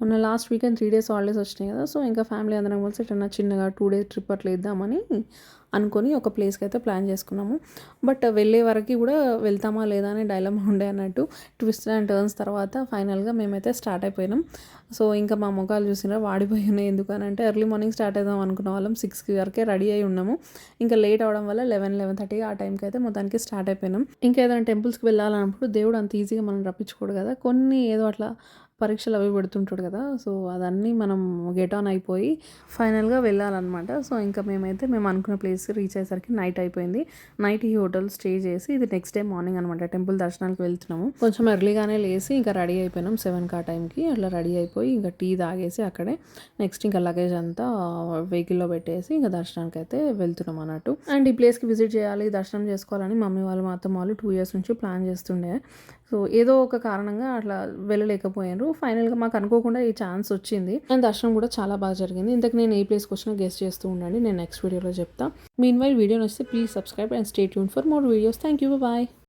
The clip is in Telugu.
మొన్న last weekend three days holidays వచ్చినాయి కదా సో ఇంకా ఫ్యామిలీ అందరం కలిసి ఎట్లా చిన్నగా టూ డేస్ ట్రిప్ అట్లా ఇద్దామని అనుకొని ఒక ప్లేస్కి అయితే ప్లాన్ చేసుకున్నాము. బట్ వెళ్ళే వరకు కూడా వెళ్తామా లేదా అనే డైలమా ఉండే అన్నట్టు ట్విస్ట్ అండ్ టర్న్స్ తర్వాత ఫైనల్గా మేమైతే స్టార్ట్ అయిపోయినాం. సో ఇంకా మా ముఖాలు చూసినా వాడిపోయి ఉన్నాయి ఎందుకనంటే ఎర్లీ మార్నింగ్ స్టార్ట్ అవుదాం అనుకున్న వాళ్ళం సిక్స్కి వరకే రెడీ అయి ఉన్నాము. ఇంకా లేట్ అవడం వల్ల లెవెన్ లెవెన్ థర్టీ ఆ టైంకి అయితే మొత్తానికి స్టార్ట్ అయిపోయినాం. ఇంకా ఏదైనా టెంపుల్స్కి వెళ్ళాలన్నప్పుడు దేవుడు అంత ఈజీగా మనం రప్పించుకోడు కదా. కొన్ని ఏదో అట్లా పరీక్షలు అవి పెడుతుంటాడు కదా సో అదన్నీ మనం గెట్ ఆన్ అయిపోయి ఫైనల్గా వెళ్ళాలన్నమాట. సో ఇంకా మేమైతే మేము అనుకున్న ప్లేస్కి రీచ్ అయ్యేసరికి నైట్ అయిపోయింది. నైట్ ఈ హోటల్ స్టే చేసి ఇది నెక్స్ట్ డే మార్నింగ్ అనమాట టెంపుల్ దర్శనానికి వెళ్తున్నాము. కొంచెం ఎర్లీగానే లేసి ఇంకా రెడీ అయిపోయినాం సెవెన్కి ఆ టైంకి అట్లా రెడీ అయిపోయి ఇంకా టీ తాగేసి అక్కడే నెక్స్ట్ ఇంకా లగేజ్ అంతా వెహికల్లో పెట్టేసి ఇంకా దర్శనానికి అయితే వెళ్తున్నాం అన్నట్టు. అండ్ ఈ ప్లేస్కి విజిట్ చేయాలి దర్శనం చేసుకోవాలని మమ్మీ వాళ్ళు మా అత్తమ్మ వాళ్ళు టూ ఇయర్స్ నుంచి ప్లాన్ చేస్తుండే. సో ఏదో ఒక కారణంగా అట్లా వెళ్ళలేకపోయారు ఫైనల్గా మాకు అనుకోకుండా ఈ ఛాన్స్ వచ్చింది. అండ్ దర్శనం కూడా చాలా బాగా జరిగింది. ఇంతకు నేను ఏ ప్లేస్కి వచ్చినా గెస్ట్ చేస్తూ ఉండండి. నేను నెక్స్ట్ వీడియోలో చెప్తా. మీన్ వైల్ వీడియో నచ్చితే please subscribe and stay tuned for more videos thank you bye